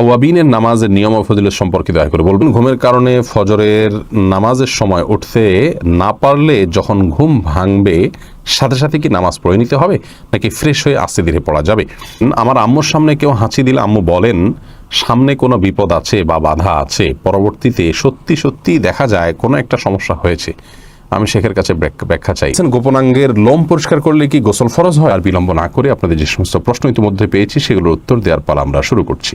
আওয়াবিনের নামাজের নিয়ম ও ফজিলত সম্পর্কে দয়া করে বলবেন। ঘুমের কারণে ফজরের নামাজের সময় উঠতে না পারলে যখন ঘুম ভাঙবে, সাথে সাথে কি নামাজ পড়ে নিতে হবে? নাকি ফ্রেশ হয়ে আস্তে ধীরে পড়া যাবে? আমার আম্মুর সামনে কেউ হাঁচি দিলে আম্মু বলেন, সামনে কোনো বিপদ আছে বা বাধা আছে, পরবর্তীতে সত্যি সত্যি দেখা যায় কোনো একটা সমস্যা হয়েছে। আমি শেখের কাছে ব্যাখ্যা চাই। গোপনাঙ্গের লোম পরিষ্কার করলে কি গোসল ফরজ হয়? আর বিলম্ব না করে আপনাদের যে সমস্ত প্রশ্ন ইতিমধ্যে পেয়েছি, সেগুলোর উত্তর দেওয়ার পর আমরা শুরু করছি।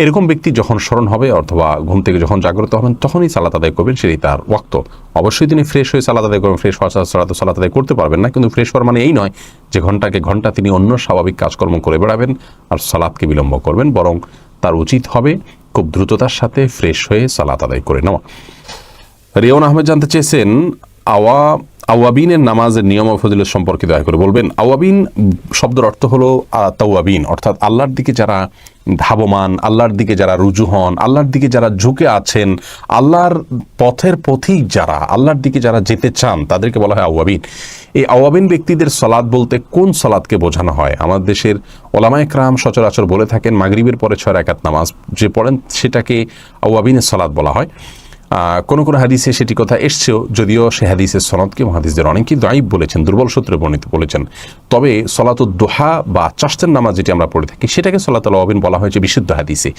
এরকম ব্যক্তি যখন স্মরণ হবে অথবা ঘুম থেকে যখন জাগ্রত হবেন, তখনই সালাত আদায় করবেন, সেটি তার ওয়াক্ত। অবশ্যই তিনি ফ্রেশ হয়ে সালাত আদায় করবেন ফ্রেশ হওয়া ছাড়া তো সালাত আদায় করতে পারবেন না, কিন্তু ফ্রেশ হওয়ার মানে এই নয় যে ঘন্টাকে ঘণ্টা তিনি অন্য স্বাভাবিক কাজকর্ম করে বেড়াবেন আর সালাদকে বিলম্ব করবেন, বরং তার উচিত হবে খুব দ্রুততার সাথে ফ্রেশ হয়ে সালাত আদায় করে নেওয়া। রিয়ন আহমেদ জানতে চেয়েছেন, আওয়া, আওয়াবিনের নামাজের নিয়ম ও ফজিলত সম্পর্কে দয়া করে বলবেন। আওয়াবিন শব্দের অর্থ হলো তাওয়াবিন, অর্থাৎ আল্লাহর দিকে যারা ধাবমান, আল্লাহর দিকে যারা রুজু হন, আল্লাহর দিকে যারা ঝুঁকে আছেন, আল্লাহর পথের পথিক যারা, আল্লাহর দিকে যারা যেতে চান, তাদেরকে বলা হয় আওয়াবিন। এই আওয়াবিন ব্যক্তিদের সলাদ বলতে কোন সলাদকে বোঝানো হয়? আমাদের দেশের ওলামায় ক্রাম সচরাচর বলে থাকেন, মাগরিবের পরে ছয় একাত নামাজ, যে পড়েন সেটাকে আওয়াবিনের সলাদ বলা হয়। কোনো কোনো হাদিসে সেটি কথা এসছেও, যদিও সে হাদিসের সনদকে মহাদিসদের অনেকেই দায়ীব বলেছেন, দুর্বল সূত্রে বর্ণিত বলেছেন। তবে সলাতুল দোহা বা চাষতের নামাজ যেটি আমরা পড়ে থাকি, সেটাকে সলাতুল আবিন বলা হয়েছে বিশুদ্ধ হাদিসে।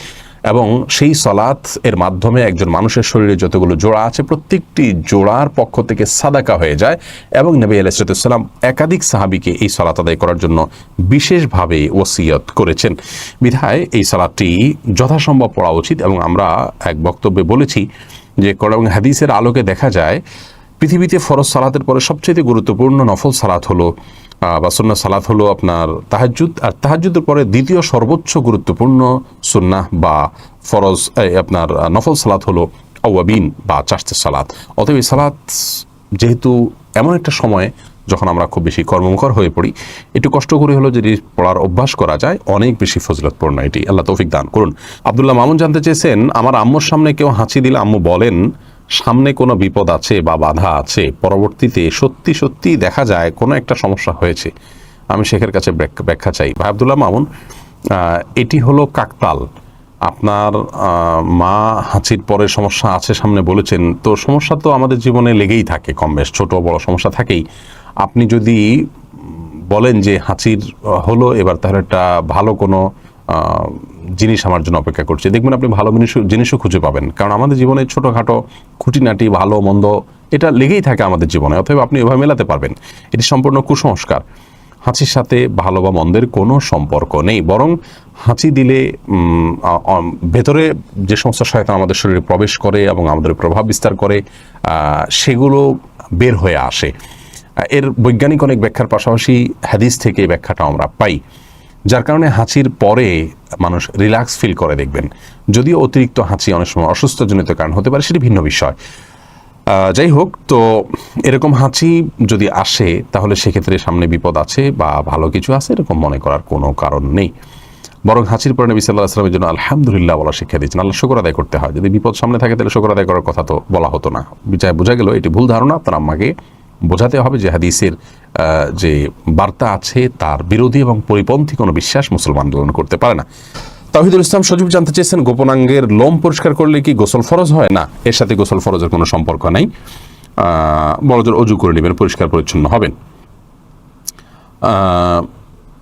এবং সেই সলাৎ এর মাধ্যমে একজন মানুষের শরীরে যতগুলো জোড়া আছে, প্রত্যেকটি জোড়ার পক্ষ থেকে সাদাকা হয়ে যায় এবং নবী আলাইসালাম একাধিক সাহাবিকে এই সলাত আদায় করার জন্য বিশেষভাবে ওসিয়ত করেছেন। বিধায় এই সালাদটি যথাসম্ভব পড়া উচিত এবং আমরা এক বক্তব্যে বলেছি যে এবং হাদিসের আলোকে দেখা যায়, পৃথিবীতে ফরজ সালাতের পরে সবচেয়ে গুরুত্বপূর্ণ নফল সালাত হলো বা সুন্না সালাত হলো আপনার তাহাজুদ আর তাহাজুদের পরে দ্বিতীয় সর্বোচ্চ গুরুত্বপূর্ণ সুন্নাহ বা ফরজ আপনার নফল সালাত হলো আওয়াবিন বা চাষতে সালাত। অতএব এই সালাত যেহেতু এমন একটা সময় যখন আমরা খুব বেশি কর্মমুখর হয়ে পড়ি, একটু কষ্ট করে হলো যদি পড়ার অভ্যাস করা যায়, অনেক বেশি ফজিলতপূর্ণ এটি। আল্লাহ তৌফিক দান করুন। আবদুল্লাহ মামুন জানতে চেয়েছেন, আমার আম্মুর সামনে কেউ হাঁচি দিলে আম্মু বলেন, সামনে কোনো বিপদ আছে বা বাধা আছে, পরবর্তীতে সত্যি সত্যি দেখা যায় কোনো একটা সমস্যা হয়েছে। আমি শেখের কাছে ব্যাখ্যা চাই। ভাই আবদুল্লাহ মামুন এটি হলো কাকতাল। আপনার মা হাঁচির পরে সমস্যা আছে সামনে বলেছেন, তো সমস্যা তো আমাদের জীবনে লেগেই থাকে কম বেশ, ছোটো বড় সমস্যা থাকেই। আপনি যদি বলেন যে হাঁচির হলো, এবার তাহলে একটা ভালো কোনো জিনিস আমার জন্য অপেক্ষা করছে। দেখবেন আপনি ভালো জিনিসও জিনিসও খুঁজে পাবেন। কারণ আমাদের জীবনে ছোটোখাটো খুঁটিনাটি, ভালো, মন্দ, এটা লেগেই থাকে আমাদের জীবনে অথবা আপনি এভাবে মেলাতে পারবেন। এটি সম্পূর্ণ কুসংস্কার। হাঁচির সাথে ভালো বা মন্দের কোনো সম্পর্ক নেই। বরং হাঁচি দিলে ভেতরে যে সমস্ত শয়তান আমাদের শরীরে প্রবেশ করে এবং আমাদের প্রভাব বিস্তার করে সেগুলো বের হয়ে আসে। এর বৈজ্ঞানিক অনেক ব্যাখ্যার পাশাপাশি হাদিস থেকে এই ব্যাখ্যাটা আমরা পাই। যার কারণে হাঁচির পরে মানুষ রিল্যাক্স ফিল করে দেখবেন। যদিও অতিরিক্ত হাঁচি অনেক সময় অসুস্থজনিত কারণ হতে পারে, সেটি ভিন্ন বিষয়। যাই হোক, তো এরকম হাঁচি যদি আসে, তাহলে সেক্ষেত্রে সামনে বিপদ আছে বা ভালো কিছু আছে, এরকম মনে করার কোনো কারণ নেই। বরং হাঁচির পরে নবী সাল্লাহ আসলামের জন্য আলহামদুলিল্লাহ বলা শিক্ষা দিয়েছেন, আল্লাহ শুকর আদায় করতে হয়। যদি বিপদ সামনে থাকে, তাহলে শুকর আদায় করার কথা তো বলা হতো না। বিচায় বোঝা গেল, এটি ভুল ধারণা। তার আম্মাকে বোঝাতে হবে যে হাদিসের যে বার্তা আছে তার বিরোধী এবং পরিপন্থী কোনো বিশ্বাস মুসলমান গ্রহণ করতে পারে না। তাহিদুল ইসলাম সজীব জানতে চেয়েছেন, গোপনাঙ্গের লোম পরিষ্কার করলে কি গোসল ফরজ হয়? না, এর সাথে গোসল ফরজের কোনো সম্পর্ক নাই। বড়জোর অজু করে নেবেন, পরিষ্কার পরিচ্ছন্ন হবেন।